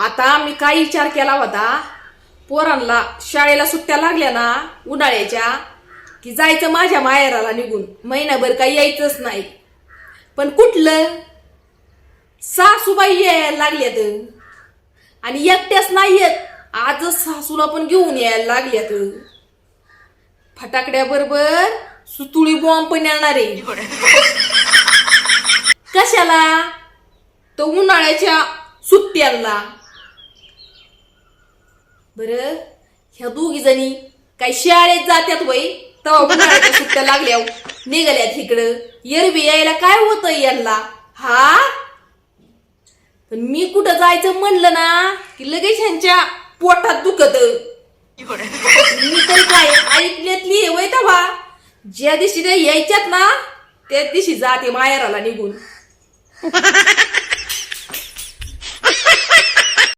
आता मी काय विचार केला होता? पोरांना शाळेला सुट्ट्या लागल्या ना उन्हाळ्याच्या की जायचं माझ्या माहेराला निघून. महिनाभर काही यायचंच नाही. पण कुठलं? सासूबाई यायला लागल्यात. आणि एकट्याच नाही येत आजच सासूला पण घेऊन यायला लागल्यात. फटाकड्याबरोबर सुतुळी बॉम्ब पण येणार आहे. कशाला? तो उन्हाळ्याच्या सुट्ट्यांना. बर? ह्या दोघी जणी काय शाळेत जात्यात वय तवा उन्हाळ्याच्या सुट्ट्या लागल्या निघाल्यात इकडं. एरवी यायला काय होतं यांना? हा? पण मी कुठं जायचं म्हणलं ना की लगेच ह्यांच्या पोटात दुखत. मी तर काय ऐकण्यातली वय तवा. ज्या दिवशी त्या यायच्यात ना त्या दिवशी जाते माहेराला निघून.